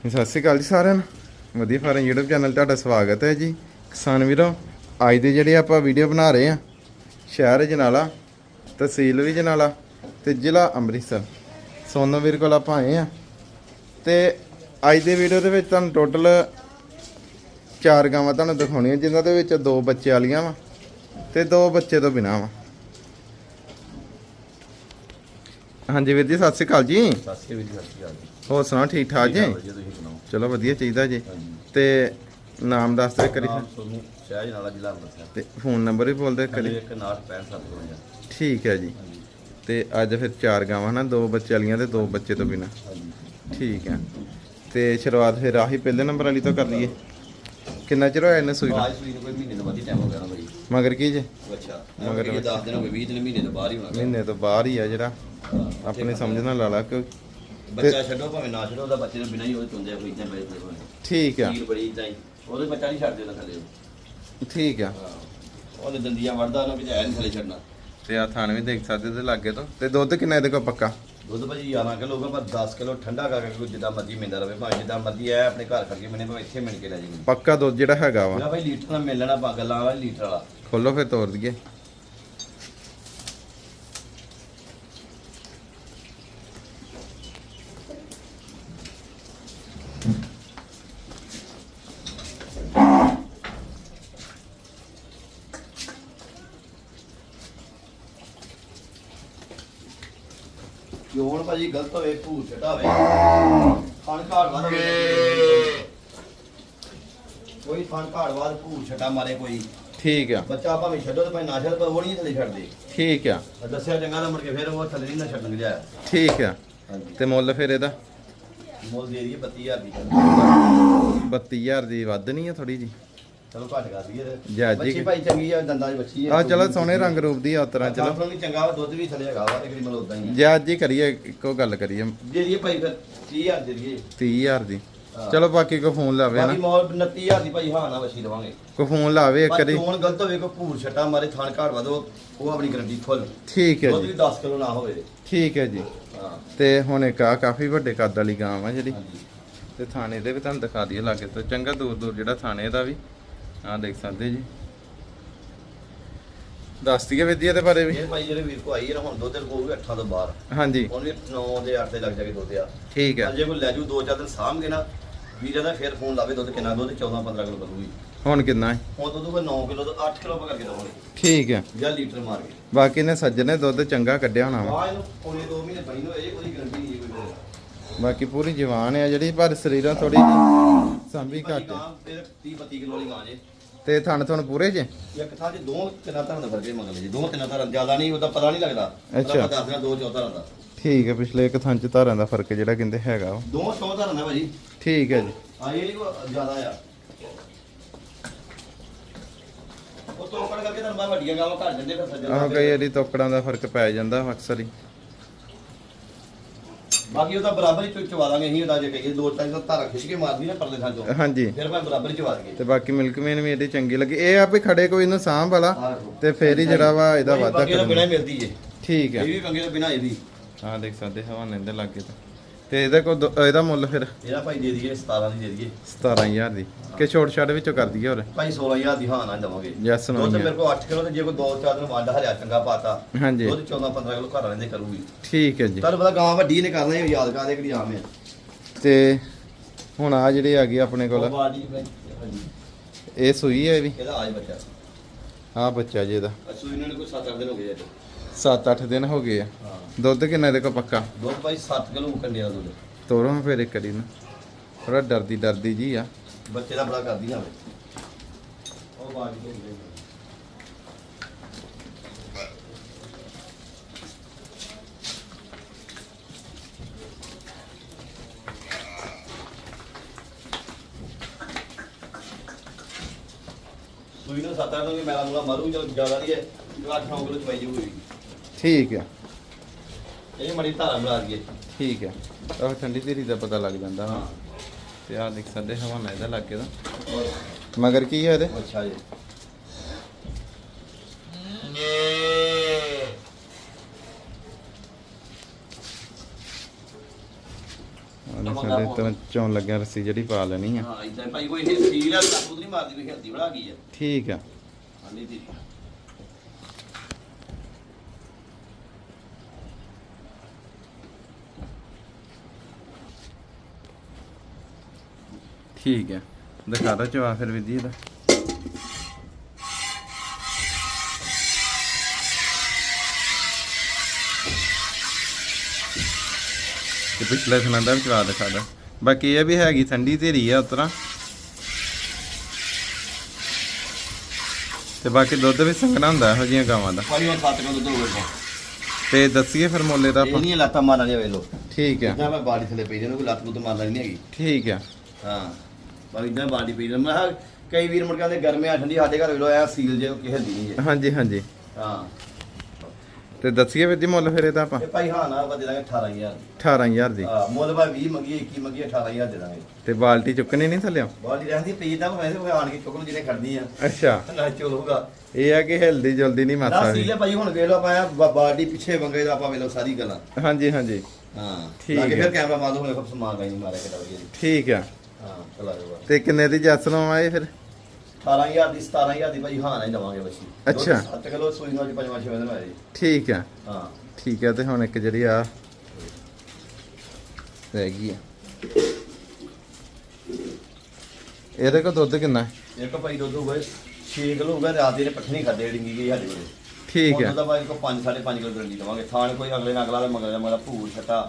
ਸਤਿ ਸ਼੍ਰੀ ਅਕਾਲ ਜੀ ਸਾਰਿਆਂ ਨੂੰ। ਵਧੀਆ ਫਾਰਮ YouTube ਚੈਨਲ ਤੁਹਾਡਾ ਸਵਾਗਤ ਹੈ ਜੀ। ਕਿਸਾਨ ਵੀਰੋ, ਅੱਜ ਦੇ ਜਿਹੜੇ ਆਪਾਂ ਵੀਡੀਓ ਬਣਾ ਰਹੇ ਆ ਸ਼ਹਿਰ ਜਨਾਲਾ, ਤਹਿਸੀਲ ਵੀ ਜਨਾਲਾ ਤੇ ਜ਼ਿਲ੍ਹਾ ਅੰਮ੍ਰਿਤਸਰ। ਸੋਨੋ ਵੀਰ ਕੋਲ ਆਪਾਂ ਆਏ ਆ ਤੇ ਅੱਜ ਦੇ ਵੀਡੀਓ ਦੇ ਵਿੱਚ ਤੁਹਾਨੂੰ ਟੋਟਲ ਚਾਰ ਗਾਵਾਂ ਤੁਹਾਨੂੰ ਦਿਖਾਉਣੀਆਂ, ਜਿਨ੍ਹਾਂ ਦੇ ਵਿੱਚ ਦੋ ਬੱਚੇ ਵਾਲੀਆਂ ਵਾ ਤੇ ਦੋ ਬੱਚੇ ਤੋਂ ਬਿਨਾਂ ਵਾ। ਹਾਂਜੀ ਵੀਰ ਜੀ, ਸਤਿ ਸ਼੍ਰੀ ਅਕਾਲ ਜੀ। ਸਤਿ ਸ਼੍ਰੀ ਅਕਾਲ ਜੀ, ਸਤਿ ਸ਼੍ਰੀ ਅਕਾਲ ਜੀ। ਹੋਰ ਸੁਣਾਓ ਠੀਕ ਠਾਕ ਜੀ? ਵਧੀਆ ਤੁਸੀਂ ਸੁਣਾਓ? ਚਲੋ ਵਧੀਆ ਚਾਹੀਦਾ ਜੀ। ਹਾਂਜੀ। ਤੇ ਨਾਮ ਦੱਸ ਦੇ ਕਰੀ ਨਾਮ ਸ਼ਹਿਜ ਨਾਲਾ ਜ਼ਿਲ੍ਹਾ ਅੰਮ੍ਰਿਤਸਰ। ਤੇ ਫੋਨ ਨੰਬਰ ਵੀ ਬੋਲ ਦੇ ਕਰੀ ਕਰੀ ਇੱਕ 965 ਠੀਕ ਹੈ ਜੀ। ਹਾਂਜੀ। ਤੇ ਅੱਜ ਫਿਰ ਚਾਰ ਗਾਵਾਂ ਨਾ ਦੋ ਬੱਚੇ ਵਾਲੀਆਂ ਤੇ ਦੋ ਬੱਚੇ ਤੋਂ ਬਿਨਾ। ਹਾਂਜੀ। ਠੀਕ ਹੈ। ਤੇ ਸ਼ੁਰੂਆਤ ਫਿਰ ਆਹੀ ਪਹਿਲੇ ਨੰਬਰ ਵਾਲੀ ਤੋਂ ਕਰ ਲਈਏ। ਕਿੰਨਾ ਚਿਰ ਹੋਇਆ ਇਹਨੇ ਸੂਈ ਨੂੰ? ਆਜ ਸੂਈ ਨੂੰ ਕੋਈ ਮਹੀਨੇ ਤੋਂ ਵੱਧ ਟਾਈਮ ਹੋ ਗਿਆ ਨਾ ਬਾਈ। ਮਗਰ ਕੀ ਜੇ? ਅੱਛਾ। ਮਗਰ ਮਗਰ ਇਹ 10 ਦਿਨ ਹੋ ਗਏ 20 ਦਿਨ ਮਹੀਨੇ ਤੋਂ ਬਾਹਰ ਹੀ ਹੋਣਾ। ਮਹੀਨੇ ਤੋਂ ਬਾਹਰ ਹੀ ਆ ਜਿਹੜਾ। ਆਪਣੀ ਸਮਝ ਨਾਲ ਲਾ ਲਾ ਕਿ ਬੱਚਾ ਛੱਡੋ ਭਾਵੇਂ ਨਾ ਛੱਡੋ ਉਹਦਾ ਬੱਚੇ ਤੋਂ ਬਿਨਾਂ ਹੀ ਉਹ ਚੁੰਦੇ ਕੋਈ ਇਦਾਂ ਬੜੇ ਹੋਣੇ ਠੀਕ ਆ। ਤੀਰ ਬੜੀ ਇਦਾਂ ਹੀ। ਉਹਦੇ ਬੱਚਾ ਨਹੀਂ ਛੱਡਦੇ ਉਹਦਾ ਥੱਲੇ। ਉਹ। ਠੀਕ ਆ। ਹਾਂ। ਉਹਦੇ ਦੰਦੀਆਂ ਵੜਦਾ ਉਹਨੂੰ ਕਿਤੇ ਐ ਨਹੀਂ ਥੱਲੇ ਛੱਡਣਾ। ਤੇ ਆ ਥਾਣ ਵੀ ਦੇਖ ਸਕਦੇ ਤੇ ਲਾਗੇ ਤੋਂ। ਤੇ ਦੁੱਧ ਕਿੰਨਾ ਇਹਦੇ ਕੋਲ ਪੱਕਾ? ਦੁੱਧ ਭਾਜੀ 11 ਕਿਲੋ ਹੋਗਾ ਪਰ 10 ਕਿਲੋ ਠੰਡਾ ਕਰਕੇ ਕੋਈ ਜਿੱਦਾਂ ਮਰਜ਼ੀ ਮਿਲਦਾ ਰਵੇ। ਭਾਵੇਂ ਜਿੱਦਾਂ ਮਰਜ਼ੀ ਐ ਆਪਣੇ ਘਰ ਖੜ ਕੇ ਮੈਨੇ ਭਾਵੇਂ ਇੱਥੇ ਮਿਲ ਕੇ ਲੈ ਜਾਈਏ ਪੱਕਾ ਦੁੱਧ ਜਿਹੜਾ ਹੈਗਾ ਵਾ। ਮੇਰਾ ਭਾਈ ਲੀਟਰ ਨਾਲ ਮਿਲ ਲੈਣਾ ਪਾ ਗੱਲਾਂ ਵਾਲਾ ਲੀਟਰ ਵਾਲਾ। ਖੋਲੋ ਫਿਰ ਤੋੜ ਦਈਏ। ਜੋਣ ਭਾਜੀ ਗਲਤ ਹੋਵੇ ਭੂਤ ਛਟਾ ਹੋਵੇ ਖਾਣ ਘਾੜ ਵਾਦ ਕੋਈ ਖਾਣ ਘਾੜ ਵਾਦ ਭੂਤ ਛਟਾ ਮਾਰੇ ਕੋਈ। ਠੀਕ ਆ। ਬੱਚਾ ਭਾਵੇਂ ਛੱਡੋ ਤੇ ਭਾਵੇਂ ਨਾ ਛੱਡੋ ਪਰ ਉਹ ਨਹੀਂ ਥੱਲੇ ਛੱਡਦੇ। ਠੀਕ ਆ। ਦੱਸਿਆ ਚੰਗਾ ਤਾਂ ਮੁੜ ਕੇ ਫਿਰ ਉਹ ਥੱਲੇ ਨਹੀਂ ਨਾ ਛੱਡਣ ਗਿਆ। ਠੀਕ ਆ। ਹਾਂਜੀ। ਤੇ ਮੁੱਲ ਫਿਰ ਇਹਦਾ? ਮੁੱਲ ਦੇ 32000 ਦੀ। 32000 ਦੀ ਵੱਧ ਨਹੀਂ ਆ ਥੋੜੀ ਜੀ ਚਲੋ ਘੱਟ ਕਰ ਦਈਏ। ਬੱਚੀ ਭਾਈ ਚੰਗੀ ਆ ਦੰਦਾਂ ਦੀ ਬੱਚੀ ਆ। ਚਲੋ ਸੋਹਣੇ ਰੰਗ ਰੂਪ ਦੀ ਆ ਚਲੋ। ਚੰਗਾ ਵਾ ਦੁੱਧ ਵੀ ਥੱਲੇ ਹੈਗਾ ਵਾ ਤੇ ਮਤਲਬ ਉਦਾਂ ਹੀ। ਜੇ ਅੱਜ ਹੀ ਕਰੀਏ ਇੱਕੋ ਗੱਲ ਕਰੀਏ। ਦੇ ਦਈਏ ਭਾਈ ਫਿਰ 30000 ਦੇ ਦਈਏ। 30000 ਦੀ। ਹਾਂ। ਚਲੋ ਬਾਕੀ ਕੋ ਫੋਨ ਲਾਵੇ ਬਾਕੀ ਨਾ ਮੌਲ 29000 ਦੀ ਭਾਈ ਹਾਂ ਨਾ ਬੱਚੀ ਦਵਾਂਗੇ। ਕੋ ਫੋਨ ਲਾਵੇ ਇੱਕ ਵਾਰੀ। ਚੋਣ ਗਲਤ ਹੋਵੇ ਕੋਈ ਭੂਰ ਛੱਟਾ ਮਾਰੇ ਥਾਣ ਘਾੜ ਵਧੋ ਉਹ ਆਪਣੀ ਗਰੰਟੀ ਫੁੱਲ। ਠੀਕ ਹੈ ਦੁੱਧ ਜੀ। ਵੀ 10 ਕਿਲੋ ਨਾ ਹੋਵੇ। ਠੀਕ ਹੈ ਜੀ। ਤੇ ਹੁਣ ਇੱਕ ਆ ਕਾਫੀ ਵੱਡੇ ਕੱਦ ਵਾਲੀ ਗਾਂ ਆ ਜਿਹੜੀ। ਤੇ ਥਾਣੇ ਦੇ ਵੀ ਤੁਹਾਨੂੰ ਦਿਖਾ ਦਈਏ ਲਾਗੇ ਤੋਂ। ਚੰਗਾ ਦੂਰ ਦੂਰ ਜਿਹੜਾ ਥਾਣੇ ਦਾ ਵੀ। ਆ ਦੇਖ ਸਕਦੇ ਜੀ। ਦੱਸ ਦਈਏ ਵਿਦਿਆ ਦੇ ਬਾਰੇ ਵੀ। ਇਹ ਭਾਈ ਜਿਹੜੇ ਵੀਰ ਕੋ ਆਈ ਹੈ ਨਾ ਹੁਣ ਦੁੱਧ ਕੋ ਵੀ 8 ਤੋਂ ਬਾਹਰ। ਹਾਂਜੀ। ਹੁਣ ਵੀ 9 ਦੇ 8 ਦੇ ਲੱਗ ਜਾਗੇ ਦੁੱਧ ਆ। ਠੀਕ ਹੈ ਜੇ ਕੋਈ ਲੈ ਜੂ ਦੋ ਚਾਰ ਦਿਨ ਸਾਂਭ ਕੇ ਨਾ ਵੀਰ ਦਾ ਫਿਰ ਫੋਨ ਲਾਵੇ ਦੁੱਧ ਕਿੰਨਾ ਦੁੱਧ 14 15 ਕਿਲੋ ਕਰੂਗੀ ਹੁਣ ਕਿੰਨਾ ਹੈ? ਹੁਣ ਦੁੱਧ ਕੋਈ 9 ਕਿਲੋ ਤੋਂ 8 ਕਿਲੋ ਕਰਕੇ ਦਵਾਂਗੇ। ਠੀਕ ਹੈ। ਜਾਂ ਲੀਟਰ ਮਾਰ ਕੇ। ਬਾਕੀ ਨੇ ਸੱਜਣੇ ਦੁੱਧ ਚੰਗਾ ਕੱਢਿਆ ਹੋਣਾ ਵਾ। ਆ ਇਹਨੂੰ ਪੌਣੇ 2 ਮਹੀਨੇ ਬਣੀ ਨੂੰ ਇਹ ਕੋਈ ਗਰੰਟੀ ਨਹੀਂ ਹੈ ਕੋਈ ਬਾਕੀ ਪੂਰੀ ਜਵਾਨ ਹੈ ਜਿਹੜੀ ਪਰ ਸਰੀਰਾਂ ਥੋੜੀ ਜਿਹੀ ਸੰਭੀ ਘੱਟ ਹੈ। ਫਿਰ 30 32 ਕਿਲੋ ਵਾਲੀ ਗਾਂ ਜੇ। ਤੇ ਥਣ ਥਣ ਪੂਰੇ ਜੇ? ਇੱਕ ਥਾਂ 'ਚ ਦੋ ਤਿੰਨਾਂ ਤਰ੍ਹਾਂ ਦਾ ਫ਼ਰਕ ਮੰਗ ਲਈ ਦੋ ਤਿੰਨਾਂ ਤਰ੍ਹਾਂ ਜ਼ਿਆਦਾ ਨਹੀਂ ਉਹਦਾ ਪਤਾ ਨਹੀਂ ਲੱਗਦਾ। ਅੱਛਾ। ਆਪਾਂ ਦੱਸ ਦਿਆਂ ਦੋ ਚੌ ਤਰ੍ਹਾਂ ਦਾ। ਠੀਕ ਹੈ ਪਿਛਲੇ ਇੱਕ ਥਣ ਚ ਧਾਰਾਂ ਦਾ ਫ਼ਰਕ ਜਿਹੜਾ ਕਹਿੰਦੇ ਹੈਗਾ ਵਾ। ਦੋ ਚੌ ਤਰ੍ਹਾਂ ਦਾ ਭਾਜੀ। ਠੀਕ ਹੈ ਜੀ। ਆ ਇਹ ਨਹੀਂ ਕੋ ਜ਼ਿਆਦਾ ਆ। ਉਹ ਤੋਕੜ ਕਰਕੇ ਤਾਂ ਮੈਂ ਵੱਡੀਆਂ ਗਾਵਾਂ ਘਰ ਜਾਂਦੇ ਫਿਰ ਸੱਜਣ ਆਹ ਕਈ ਵਾਰੀ ਤੋਕੜਾਂ ਦਾ ਫ਼ਰਕ ਪੈ ਜਾਂਦਾ ਅਕਸਰ ਹੀ। ਬਾਕੀ ਉਹ ਤਾਂ ਬਰਾਬਰ ਹੀ ਚਵਾ ਦਾਂਗੇ ਅਸੀਂ ਉਹਦਾ ਜੇ ਕਹੀਏ ਦੋ ਤਿੰਨ ਧਾਰਾ ਖਿੱਚ ਕੇ ਮਾਰਦੀ ਨਾ ਪਰਲੇ ਥਾਂ ਤੋਂ। ਹਾਂਜੀ। ਫਿਰ ਮੈਂ ਬਰਾਬਰ ਹੀ ਚਵਾ ਦਗੇ ਤੇ ਬਾਕੀ ਮਿਲਕਮੇਨ ਵੀ ਇਹਦੀ ਚੰਗੀ ਲੱਗੀ। ਇਹ ਆ ਵੀ ਖੜੇ ਕੋਈ ਨੂੰ ਸਾਂਭ ਵਾਲਾ ਤੇ ਫੇਰ ਹੀ ਜਿਹੜਾ ਵਾ ਇਹਦਾ ਵਾਧਾ ਬੰਗੇ ਤੋਂ ਬਿਨਾਂ ਕਰਨਾ ਹੀ ਮਿਲਦੀ ਜੇ। ਠੀਕ ਇਹ ਹੈ ਵੀ ਬੰਗੇ ਤੋਂ ਬਿਨਾਂ ਇਹ ਵੀ। ਹਾਂ ਦੇਖ ਸਕਦੇ ਹਵਾਨੇ ਦੇ ਲੱਗੇ ਤਾਂ। ਤੇ ਇਹਦੇ ਦੋ- ਇਹਦਾ ਮੁੱਲ ਫਿਰ? ਇਹਦਾ ਭਾਈ ਦੇ ਦਈਏ 17 ਦੀ ਦੇ ਦਈਏ। 17000 ਦੀ। ਕਿ ਛੋਟ ਛਾੜ ਵਿੱਚੋਂ ਕਰ ਦਈਏ ਹੋਰ? ਭਾਈ 16000 ਦੀ ਹਾਂ ਨਾ ਦਵਾਂਗੇ। Yes, no, ਦੁੱਧ. ਮੇਰੇ ਕੋਲ 8 ਕਿਲੋ ਤੇ ਜੇ ਕੋਈ 2-4 ਦਿਨ ਵੰਡ ਹਰਿਆ ਚੰਗਾ ਪਾਤਾ ਹਾਂਜੀ। ਦੁੱਧ 14-15 ਕਿਲੋ ਘਰ ਵਾਲੇ ਦੇ ਕਰੂਗੀ। ਠੀਕ ਹੈ ਜੀ। ਤੁਹਾਨੂੰ ਪਤਾ ਗਾਂ ਵੱਡੀ ਨੇ ਕਰਨਾ ਇਹ ਯਾਦ ਕਰਦੇ ਕਿਹੜੀ ਆਮ ਹੈ। ਤੇ ਹੁਣ ਆ ਜਿਹੜੇ ਆ ਗਏ ਆਪਣੇ ਕੋਲ। ਇਹ ਸੂਈ ਹੈ ਇਹ ਵੀ? ਇਹਦਾ ਆਜ ਬੱਚਾ। ਆ ਬੱਚਾ ਜੀ ਇਹਦਾ। ਅਸੂ ਇਹਨਾਂ ਨੇ ਕੋਈ 7-8 ਦਿਨ ਹੋ ਗਏ ਜੇ 7-8 ਦਿਨ ਹੋ ਗਏ ਆ। ਦੁੱਧ ਕਿੰਨਾ ਇਹਦੇ ਪੱਕਾ? ਦੁੱਧ ਭਾਈ 7 ਕਿਲੋ ਕੰਡੇ ਦਾ ਦੁੱਧ। ਤੋਰੋ ਹਾਂ ਫਿਰ ਇੱਕ ਵਾਰੀ ਨਾ ਥੋੜਾ ਡਰਦੀ ਡਰਦੀ ਜੀ ਆ। ਬੱਚੇ ਦਾ ਬੜਾ ਕਰਦੀ ਨਾ ਉਹ ਬਾਜੀ ਦੇ ਦੇ ਸੂਈ ਨੂੰ ਸੱਤ ਅੱਠ ਨੂੰ ਮੂਲਾ ਮਰੂ ਚਲ ਜ਼ਿਆਦਾ ਨਹੀਂ ਹੈ। 8-9 ਕਿਲੋ ਚਵਾਈ ਜਾਊਗੀ। ਠੀਕ ਆ। ਇਹ ਮੜੀ ਧਾਰਾ ਬਣਾ ਦਈਏ। ਠੀਕ ਆ। ਉਹ ਠੰਡੀ ਧੀਰੀ ਦਾ ਪਤਾ ਲੱਗ ਜਾਂਦਾ ਵਾ। ਤੇ ਆ ਦੇਖ ਸਕਦੇ ਹਵਾਨਾ ਇਹਦਾ ਲੱਗੇ ਦਾ। ਮਗਰ ਕੀ ਹੈ ਇਹਦੇ? ਅੱਛਾ ਜੀ। ਸਾਡੇ ਚੋਣ ਲੱਗਿਆ ਰੱਸੀ ਜਿਹੜੀ ਪਾ ਲੈਣੀ ਆ। ਹਾਂ ਇਦਾਂ ਭਾਈ ਕੋਈ ਇਹ ਸੀਲ ਆ ਤਾਂ ਨਹੀਂ ਮਾਰਦੀ ਕੋਈ ਹਲਦੀ ਬਣਾ ਗਈ ਆ। ਠੀਕ ਆ। ਹਾਂਜੀ ਦੀ ਠੀਕ ਆ ਦਿਖਾ ਦੋ ਚਵਾ ਫਿਰ ਵਿਧੀ ਇਹਦਾ। ਤੇ ਪਿਛਲੇ ਦਾ ਵੀ ਚਵਾ ਦਿਖਾ ਦੋ ਬਾਕੀ ਇਹ ਵੀ ਹੈਗੀ ਠੰਡੀ ਧੀਰੀ ਆ ਉਤਰਾ। ਤੇ ਬਾਕੀ ਦੁੱਧ ਵੀ ਸੰਘਣਾ ਹੁੰਦਾ ਇਹੋ ਜਿਹੀਆਂ ਗਾਵਾਂ ਦਾ। ਭਾਈ ਹੁਣ 7 ਕਿਲੋ ਦੁੱਧ ਹੋਵੇਗਾ ਤੇ। ਦੱਸੀਏ ਫਿਰ ਮੁੱਲੇ ਦਾ ਇਹ ਆਪਾਂ। ਨਹੀਂ ਲੱਤਾਂ ਮਾਰਨ ਵਾਲੀ ਵੇਲੋ ਠੀਕ ਆ ਇਦਾਂ ਮੈਂ ਬਾਡੀ ਥੱਲੇ ਪਈ ਜਾਨੂੰ ਕੋਈ ਲੱਤ ਲੁੱਤ ਮਾਰਨ ਵਾਲੀ ਨਹੀਂ ਹੈਗੀ। ਠੀਕ ਆ ਹਾਂ। ਪਰ ਇਦਾਂ ਬਾਡੀ ਪਈ ਮੈਂ ਕਿਹਾ ਕਈ ਵੀਰ ਮੁੜ ਕੇ ਆਂਦੇ ਗਰਮੇ ਆ ਠੰਡੀ ਸਾਡੇ ਘਰ ਵੇਲੋ ਆ ਸੀਲ ਜੇ ਕਿਸੇ ਦੀ ਨਹੀਂ ਜੇ। ਹਾਂਜੀ ਹਾਂਜੀ। ਹਾਂ। ਤੇ ਦੱਸੀਏ ਵੀਰ ਜੀ ਮੁੱਲ ਫਿਰ ਇਹਦਾ ਆਪਾਂ? ਇਹ ਭਾਈ ਹਾਂ ਨਾ ਆਪਾਂ ਦੇ ਦਾਂਗੇ 18000 18000 ਦੀ। ਹਾਂ ਮੁੱਲ ਭਾਈ 20 ਮੰਗੀ 21 ਮੰਗੀ 18000 ਦੇ ਦਾਂਗੇ। ਤੇ ਬਾਲਟੀ ਚੁੱਕਣੀ ਨਹੀਂ ਥੱਲਿਓ? ਬਾਡੀ ਰਹਿੰਦੀ ਪਈ ਤਾਂ ਵੈਸੇ ਉਹ ਆਣ ਕੇ ਚੁੱਕਣ ਜਿਹਨੇ ਖੜਨੀ ਆ। ਅੱਛਾ। ਨਾ ਚੋਲੂਗਾ ਇਹ ਆ ਕਿ ਹਿਲਦੀ ਜਲਦੀ ਨਹੀਂ ਮਾਸਾ ਨਾ ਵੀ ਸੀਲੇ ਭਾਈ ਹੁਣ ਵੇਖ ਲਓ ਆਪਾਂ ਬਾਡੀ ਪਿੱਛੇ ਵੰਗੇ ਦਾ ਆਪਾਂ ਵੇਖ ਲਓ ਸਾਰੀ ਗੱਲਾਂ। ਹਾਂਜੀ ਹਾਂਜੀ। ਹਾਂ। ਠੀਕ ਹੈ। ਫਿਰ ਕੈਮਰਾ ਮਾਰ ਦੋ ਹੁਣ ਸਮਾਨ ਗਾਈ ਮਾਰਿਆ ਕਿਦਾ ਵਧੀਆ। ਠੀਕ ਆ। ਹਾਂ ਤੇ ਕਿੰਨੇ ਦੀ ਜੱਸ ਲਵਾਂ ਇਹ ਫਿਰ? 18000 ਦੀ 17000 ਦੀ ਭਾਈ ਹਾਂ ਨਹੀਂ ਦਵਾਂਗੇ ਬੱਚੀ ਅੱਛਾ। 7 ਕਿਲੋ ਸੂਈ ਨਾਲ ਪੰਜਵਾਂ ਛੇਵਾਂ ਦਿਨ ਹੋਇਆ ਜੀ। ਠੀਕ ਆ। ਹਾਂ। ਠੀਕ ਆ ਤੇ ਹੁਣ ਇੱਕ ਜਿਹੜੀ ਆ ਰਹਿ ਗਈ ਆ। ਇਹਦੇ ਕੋ ਦੁੱਧ ਕਿੰਨਾ? ਹੈ? ਇੱਕ ਭਾਈ ਦੁੱਧ ਹੋਊਗਾ 6 ਕਿਲੋ ਹੋਊਗਾ ਰਾਤ ਦੇ ਨੇ ਪੱਠੇ ਨਹੀਂ ਖਾਦੇ ਡਿੰਗੀ ਗਈ ਸਾਡੇ ਕੋਲੇ। ਠੀਕ ਆ। ਉਹਦਾ ਭਾਈ ਕੋ 5 5.5 ਕਿਲੋ ਗਰੰਟੀ ਦਵਾਂਗੇ। ਥਾਣ ਕੋਈ ਅਗਲੇ ਨਾਲ ਅਗਲਾ ਭੂਰ ਛਟਾ।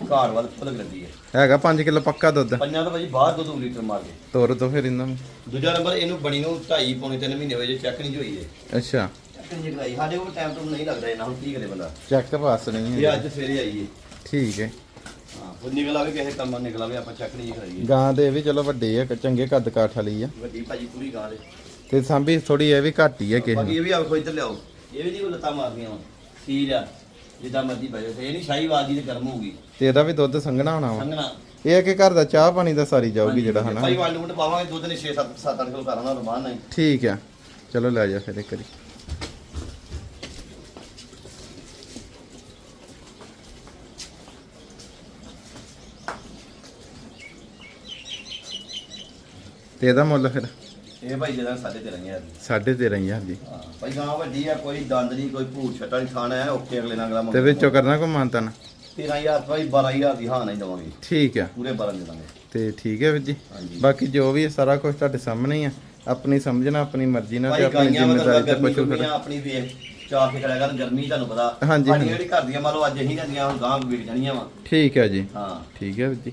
ਘਾੜ ਵੱਲ ਫੁੱਲ ਗਰੰਟੀ ਹੈ। ਹੈਗਾ 5 ਕਿਲੋ ਪੱਕਾ ਦੁੱਧ। ਪੰਜਾਂ ਤੋਂ ਭਾਈ ਬਾਹਰ ਦੁੱਧ ਲੀਟਰ ਮਾਰ ਕੇ। ਤੋਰ ਦੋ ਫਿਰ ਇਹਨਾਂ ਨੂੰ। ਦੂਜਾ ਨੰਬਰ ਇਹਨੂੰ ਬਣੀ ਨੂੰ 2.5 ਪੌਣੇ 3 ਮਹੀਨੇ ਹੋਏ ਜੇ ਚੈੱਕ ਨਹੀਂ ਹੋਈ ਹੈ ਅੱਛਾ। ਚੈੱਕ ਨਹੀਂ ਕਰਾਈ। ਸਾਡੇ ਕੋਲ ਟਾਈਮ ਤੋਂ ਨਹੀਂ ਲੱਗਦਾ ਇਹਨਾਂ ਹੁਣ ਕੀ ਕਰੇ ਬੰਦਾ? ਚੈੱਕ ਪਾਸ ਨਹੀਂ ਇਹ ਅੱਜ ਸਵੇਰੇ ਆਈ ਹੈ ਠੀਕ ਹੈ। ਹਾਂ ਉਹ ਨਿਕਲ ਆਵੇ ਕਿਸੇ ਕੰਮ ਨਿਕਲ ਆਵੇ ਆਪਾਂ ਚੈੱਕ ਨਹੀਂ ਕਰਾਈਏ। ਗਾਂ ਦੇ ਵੀ ਚਲੋ ਵੱਡੇ ਆ ਚੰਗੇ ਕੱਦ ਕਾਠ ਵਾਲੀ ਆ। ਵੱਡੀ ਭਾਜੀ ਪੂਰੀ ਗਾਂ ਦੇ। ਤੇ ਸਾਂਭੀ ਥੋੜੀ ਇਹ ਵੀ ਘੱਟ ਹੀ ਕਿਸੇ ਬਾਕੀ ਇਹ ਵੀ ਆਖੋ ਇੱਧਰ ਲਿਆਓ। ਇਹ ਵੀ ਕੋਈ ਲੱਤਾਂ ਮਾਰਦੀਆਂ ਵਾ ਠੀਕ ਆ। ਜਿੱਦਾਂ ਮਰਜ਼ੀ ਬਜੇ ਤੇ ਇਹ ਨਹੀਂ ਸ਼ਾਹੀ ਬਾਜੀ ਤੇ ਗਰਮ ਹੋਊਗੀ। ਤੇ ਇਹਦਾ ਵੀ ਦੁੱਧ ਸੰਘਣਾ ਹੋਣਾ ਵਾ। ਸੰਗਣਾ ਇਹ ਕਿ ਘਰ ਦਾ ਚਾਹ ਪਾਣੀ ਦਾ ਸਾਰੀ ਜਾਊਗੀ ਜਿਹੜਾ ਹਨਾ? ਭਾਈ ਵੰਡ ਵੰਡ ਪਾਵਾਂਗੇ ਦੁੱਧ ਨੇ 6 7 7 ਕਿਲੋ ਕਰਾਂਗਾ ਰਮਾਨ ਨਹੀਂ। ਠੀਕ ਆ। ਚਲੋ ਲੈ ਜਾ ਫਿਰ ਇੱਕ ਵਾਰੀ। ਤੇ ਇਹਦਾ ਮੁੱਲ ਫਿਰ? ਇਹ ਭਾਈ ਜਿਹੜਾ ਸਾਡੇ ਤੇ ਰਹੀਆਂ ਆ 13500 ਜੀ। ਹਾਂ ਭਾਈ ਗਾਂ ਵੱਡੀ ਆ ਕੋਈ ਦੰਦ ਨਹੀਂ ਕੋਈ ਭੂਰ ਛਟਾ ਨਹੀਂ ਖਾਣਾ ਹੈ ਓਕੇ ਅਗਲੇ ਨਾਲ ਅਗਲਾ ਤੇ ਵਿੱਚੋਂ ਕਰਨਾ ਕੋ ਮਾਨਤਨ? 13000 ਭਾਈ 12000 ਦੀ ਹਾਂ ਨਹੀਂ ਦਵਾਂਗੇ। ਠੀਕ ਆ। ਪੂਰੇ 12 ਦੇ ਦਾਂਗੇ ਤੇ ਠੀਕ ਹੈ ਵੀਰ ਜੀ। ਬਾਕੀ ਜੋ ਵੀ ਸਾਰਾ ਕੁਝ ਤੁਹਾਡੇ ਸਾਹਮਣੇ ਹੀ ਆ ਆਪਣੀ ਸਮਝਣਾ ਆਪਣੀ ਮਰਜ਼ੀ ਨਾਲ ਤੇ ਆਪਣੀ ਜ਼ਿੰਮੇਵਾਰੀ ਤੇ ਪਸ਼ੂ ਗੁਰਮੀਆਂ ਆਪਣੀ ਵੇਖ ਚਾਹ ਕੇ ਖੜਿਆ ਕਰਨ ਗਰਮੀ ਤੁਹਾਨੂੰ ਪਤਾ। ਹਾਂਜੀ। ਜਿਹੜੀ ਘਰ ਦੀਆਂ ਮੰਨ ਲਓ ਅੱਜ ਅਸੀਂ ਜਾਂਦੀਆਂ ਹੁਣ ਗਾਂ ਵਿਕ ਜਾਣੀਆਂ ਵਾ। ਠੀਕ ਹੈ ਜੀ। ਹਾਂ। ਠੀਕ ਹੈ ਵੀਰ ਜੀ।